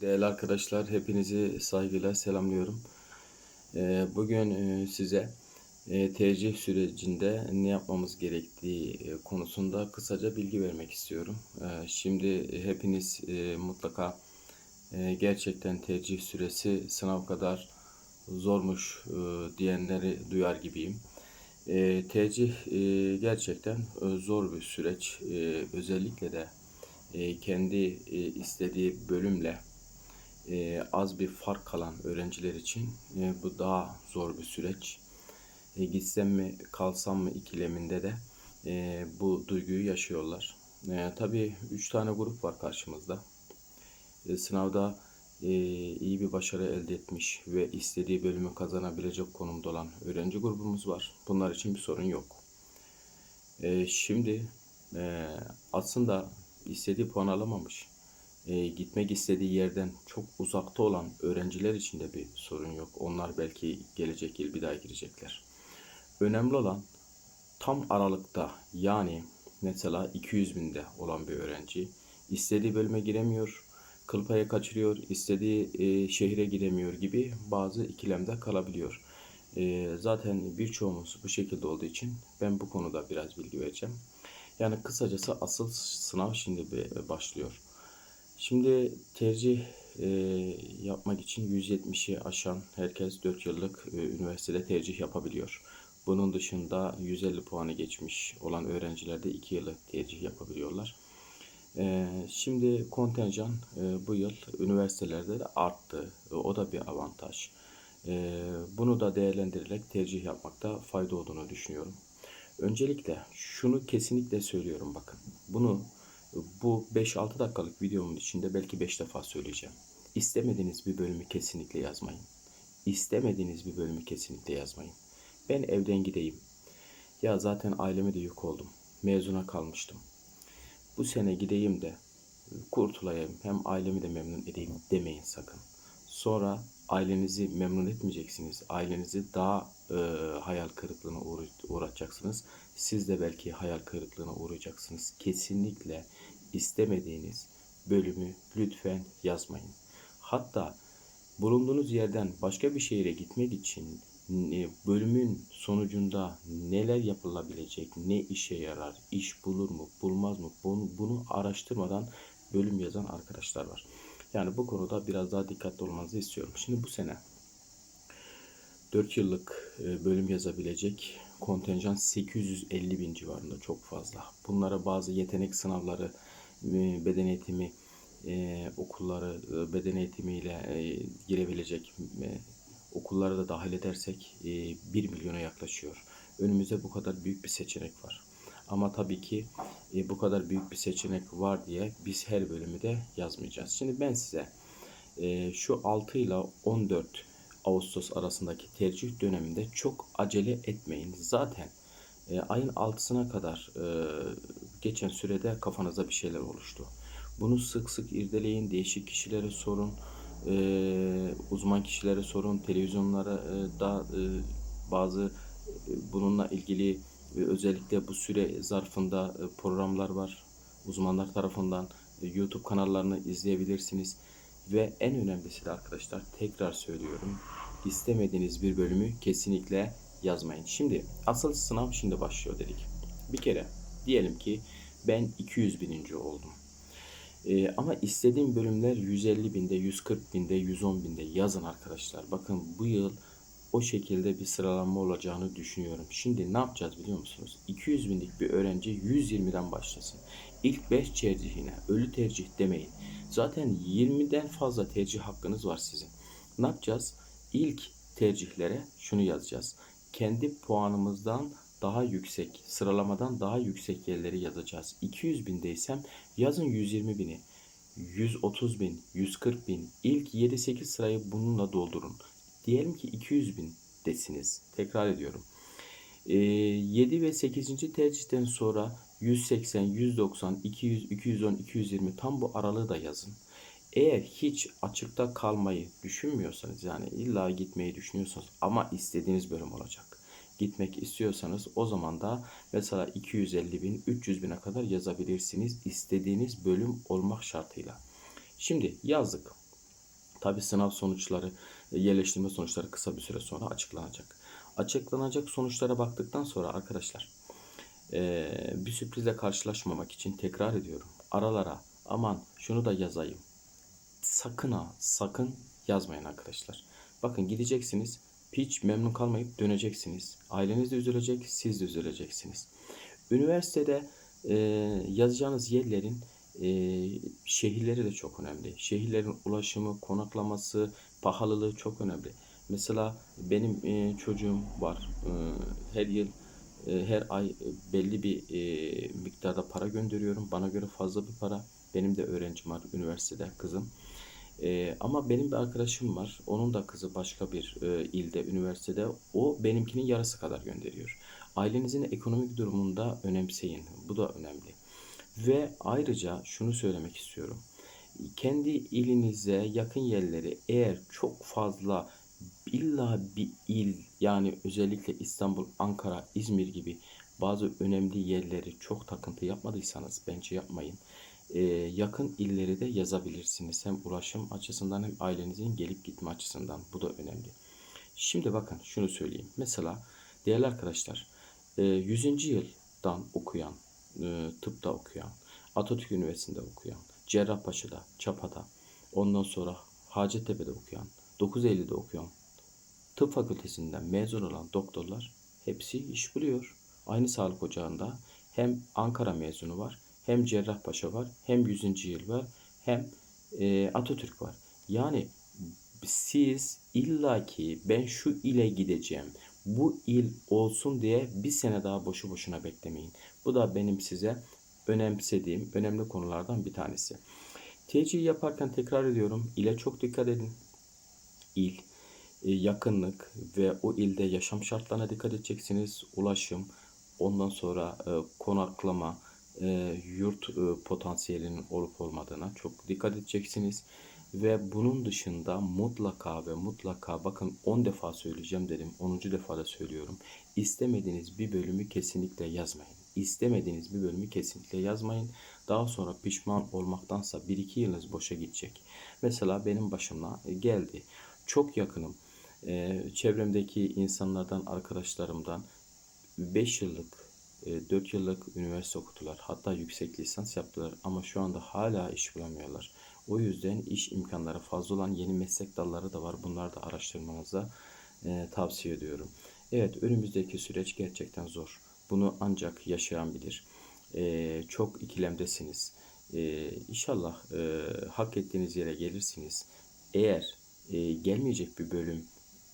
Değerli arkadaşlar, hepinizi saygıyla selamlıyorum. Ee, Bugün e, size e, tercih sürecinde ne yapmamız gerektiği e, konusunda kısaca bilgi vermek istiyorum. Ee, Şimdi hepiniz mutlaka gerçekten tercih süresi sınav kadar zormuş diyenleri duyar gibiyim. Tercih gerçekten zor bir süreç. Özellikle de kendi istediği bölümle e, az bir fark kalan öğrenciler için e, bu daha zor bir süreç. E, gitsem mi kalsam mı ikileminde de e, bu duyguyu yaşıyorlar. E, tabii 3 tane grup var karşımızda. E, sınavda e, iyi bir başarı elde etmiş ve istediği bölümü kazanabilecek konumda olan öğrenci grubumuz var. Bunlar için bir sorun yok. E, şimdi e, aslında istediği puan alamamış e, gitmek istediği yerden çok uzakta olan öğrenciler için de bir sorun yok. Onlar belki gelecek yıl bir daha girecekler. Önemli olan tam aralıkta yani mesela 200 binde olan bir öğrenci istediği bölüme giremiyor, kıl payı kaçırıyor, istediği e, şehre giremiyor gibi bazı ikilemde kalabiliyor. E, zaten birçoğumuz bu şekilde olduğu için ben bu konuda biraz bilgi vereceğim. Yani kısacası asıl sınav şimdi başlıyor. Şimdi tercih e, yapmak için 170'i aşan herkes 4 yıllık e, üniversitede tercih yapabiliyor. Bunun dışında 150 puanı geçmiş olan öğrenciler de 2 yıllık tercih yapabiliyorlar. E, şimdi kontenjan e, bu yıl üniversitelerde de arttı. E, o da bir avantaj. E, bunu da değerlendirerek tercih yapmakta fayda olduğunu düşünüyorum. Öncelikle şunu kesinlikle söylüyorum bakın. Bunu bu 5-6 dakikalık videomun içinde belki 5 defa söyleyeceğim. İstemediğiniz bir bölümü kesinlikle yazmayın. İstemediğiniz bir bölümü kesinlikle yazmayın. Ben evden gideyim. Ya zaten aileme de yük oldum. Mezuna kalmıştım. Bu sene gideyim de kurtulayım. Hem ailemi de memnun edeyim demeyin sakın. Sonra ailenizi memnun etmeyeceksiniz. Ailenizi daha e, hayal kırıklığına uğratacaksınız. Siz de belki hayal kırıklığına uğrayacaksınız. Kesinlikle istemediğiniz bölümü lütfen yazmayın. Hatta bulunduğunuz yerden başka bir şehire gitmek için e, bölümün sonucunda neler yapılabilecek, ne işe yarar, iş bulur mu, bulmaz mı bunu, bunu araştırmadan bölüm yazan arkadaşlar var. Yani bu konuda biraz daha dikkatli olmanızı istiyorum. Şimdi bu sene 4 yıllık e, bölüm yazabilecek kontenjan 850 bin civarında çok fazla. Bunlara bazı yetenek sınavları, e, beden eğitimi e, okulları, beden eğitimiyle girebilecek okullara da dahil edersek 1 milyona yaklaşıyor. Önümüzde bu kadar büyük bir seçenek var. Ama tabii ki e, bu kadar büyük bir seçenek var diye biz her bölümü de yazmayacağız. Şimdi ben size e, şu 6 ile 14 Ağustos arasındaki tercih döneminde çok acele etmeyin. Zaten e, ayın 6'sına kadar e, geçen sürede kafanıza bir şeyler oluştu. Bunu sık sık irdeleyin, değişik kişilere sorun, e, uzman kişilere sorun, televizyonlara e, da e, bazı e, bununla ilgili özellikle bu süre zarfında e, programlar var. Uzmanlar tarafından e, YouTube kanallarını izleyebilirsiniz. Ve en önemlisi de arkadaşlar tekrar söylüyorum. istemediğiniz bir bölümü kesinlikle yazmayın. Şimdi asıl sınav şimdi başlıyor dedik. Bir kere diyelim ki ben 200 bininci oldum. Ee, ama istediğim bölümler 150 binde, 140 binde, 110 binde yazın arkadaşlar. Bakın bu yıl o şekilde bir sıralanma olacağını düşünüyorum. Şimdi ne yapacağız biliyor musunuz? 200 binlik bir öğrenci 120'den başlasın. İlk 5 tercihine ölü tercih demeyin. Zaten 20'den fazla tercih hakkınız var sizin. Ne yapacağız? İlk tercihlere şunu yazacağız. Kendi puanımızdan daha yüksek, sıralamadan daha yüksek yerleri yazacağız. 200 bindeysem yazın 120 bini. 130 bin, 140 bin. İlk 7-8 sırayı bununla doldurun. Diyelim ki 200 bin desiniz. Tekrar ediyorum. E, 7 ve 8. tercihten sonra 180, 190, 200, 210, 220 tam bu aralığı da yazın. Eğer hiç açıkta kalmayı düşünmüyorsanız yani illa gitmeyi düşünüyorsanız ama istediğiniz bölüm olacak. Gitmek istiyorsanız o zaman da mesela 250 bin, 300 bine kadar yazabilirsiniz istediğiniz bölüm olmak şartıyla. Şimdi yazdık. Tabi sınav sonuçları, yerleştirme sonuçları kısa bir süre sonra açıklanacak. Açıklanacak sonuçlara baktıktan sonra arkadaşlar e, bir sürprizle karşılaşmamak için tekrar ediyorum. Aralara aman şunu da yazayım. Sakın ha sakın yazmayın arkadaşlar. Bakın gideceksiniz hiç memnun kalmayıp döneceksiniz. Aileniz de üzülecek, siz de üzüleceksiniz. Üniversitede e, yazacağınız yerlerin e, şehirleri de çok önemli. Şehirlerin ulaşımı, konaklaması, pahalılığı çok önemli. Mesela benim e, çocuğum var. E, her yıl e, her ay e, belli bir e, miktarda para gönderiyorum. Bana göre fazla bir para. Benim de öğrencim var üniversitede kızım. E, ama benim bir arkadaşım var. Onun da kızı başka bir e, ilde, üniversitede. O benimkinin yarısı kadar gönderiyor. Ailenizin ekonomik durumunda önemseyin. Bu da önemli. Ve ayrıca şunu söylemek istiyorum. Kendi ilinize yakın yerleri eğer çok fazla illa bir il yani özellikle İstanbul, Ankara, İzmir gibi bazı önemli yerleri çok takıntı yapmadıysanız bence yapmayın. Ee, yakın illeri de yazabilirsiniz. Hem ulaşım açısından hem ailenizin gelip gitme açısından. Bu da önemli. Şimdi bakın şunu söyleyeyim. Mesela değerli arkadaşlar 100. yıldan okuyan, e, tıpta okuyan, Atatürk Üniversitesi'nde okuyan, Cerrahpaşa'da, Çapa'da, ondan sonra Hacettepe'de okuyan, 9 Eylül'de okuyan, tıp fakültesinden mezun olan doktorlar hepsi iş buluyor. Aynı sağlık ocağında hem Ankara mezunu var, hem Cerrahpaşa var, hem 100. yıl var, hem e, Atatürk var. Yani siz illaki ben şu ile gideceğim, bu il olsun diye bir sene daha boşu boşuna beklemeyin. Bu da benim size önemsediğim önemli konulardan bir tanesi. TC yaparken tekrar ediyorum ile çok dikkat edin. İl, e, yakınlık ve o ilde yaşam şartlarına dikkat edeceksiniz. Ulaşım, ondan sonra e, konaklama, e, yurt potansiyelinin olup olmadığına çok dikkat edeceksiniz. Ve bunun dışında mutlaka ve mutlaka bakın 10 defa söyleyeceğim dedim. 10. defa da söylüyorum. İstemediğiniz bir bölümü kesinlikle yazmayın. İstemediğiniz bir bölümü kesinlikle yazmayın. Daha sonra pişman olmaktansa 1-2 yılınız boşa gidecek. Mesela benim başıma geldi. Çok yakınım. Ee, çevremdeki insanlardan, arkadaşlarımdan 5 yıllık, 4 yıllık üniversite okudular. Hatta yüksek lisans yaptılar ama şu anda hala iş bulamıyorlar. O yüzden iş imkanları fazla olan yeni meslek dalları da var. Bunları da araştırmanızı e, tavsiye ediyorum. Evet önümüzdeki süreç gerçekten zor. Bunu ancak yaşayan bilir. E, çok ikilemdesiniz. E, inşallah e, hak ettiğiniz yere gelirsiniz. Eğer e, gelmeyecek bir bölüm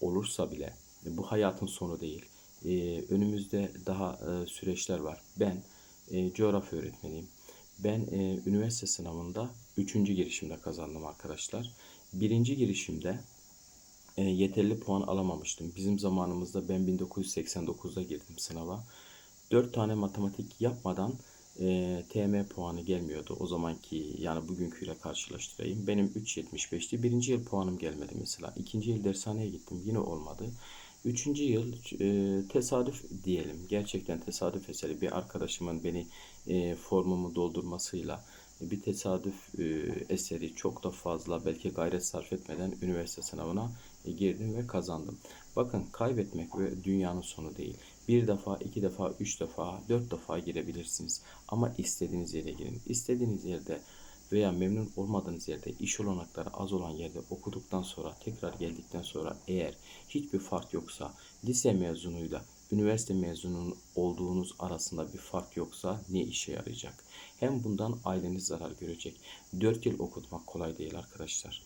olursa bile bu hayatın sonu değil. E, önümüzde daha e, süreçler var. Ben e, coğrafya öğretmeniyim. Ben e, üniversite sınavında 3. girişimde kazandım arkadaşlar. Birinci girişimde e, yeterli puan alamamıştım. Bizim zamanımızda ben 1989'da girdim sınava. 4 tane matematik yapmadan e, TM puanı gelmiyordu. O zamanki yani bugünküyle karşılaştırayım. Benim 3.75'ti. Birinci yıl puanım gelmedi mesela. İkinci yıl dershaneye gittim. Yine olmadı. Üçüncü yıl e, tesadüf diyelim. Gerçekten tesadüf eseri bir arkadaşımın beni e, formumu doldurmasıyla bir tesadüf e, eseri çok da fazla belki gayret sarf etmeden üniversite sınavına e, girdim ve kazandım. Bakın kaybetmek ve dünyanın sonu değil. Bir defa, iki defa, üç defa, dört defa girebilirsiniz. Ama istediğiniz yere girin. İstediğiniz yerde veya memnun olmadığınız yerde, iş olanakları az olan yerde okuduktan sonra, tekrar geldikten sonra eğer hiçbir fark yoksa, lise mezunuyla üniversite mezunun olduğunuz arasında bir fark yoksa ne işe yarayacak? Hem bundan aileniz zarar görecek. 4 yıl okutmak kolay değil arkadaşlar.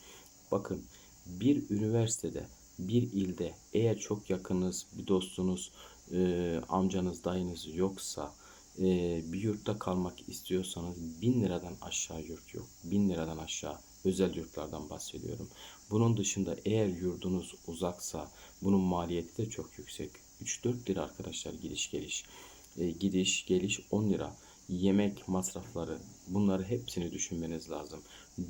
Bakın bir üniversitede, bir ilde eğer çok yakınız, bir dostunuz, e, amcanız, dayınız yoksa e, bir yurtta kalmak istiyorsanız bin liradan aşağı yurt yok. Bin liradan aşağı özel yurtlardan bahsediyorum. Bunun dışında eğer yurdunuz uzaksa bunun maliyeti de çok yüksek. 3-4 lira arkadaşlar gidiş geliş. E, gidiş geliş 10 lira. Yemek masrafları bunları hepsini düşünmeniz lazım.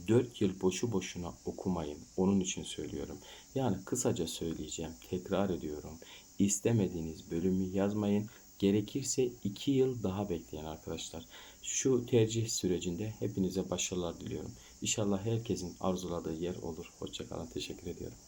4 yıl boşu boşuna okumayın. Onun için söylüyorum. Yani kısaca söyleyeceğim. Tekrar ediyorum. İstemediğiniz bölümü yazmayın. Gerekirse 2 yıl daha bekleyin arkadaşlar. Şu tercih sürecinde hepinize başarılar diliyorum. İnşallah herkesin arzuladığı yer olur. Hoşçakalın. Teşekkür ediyorum.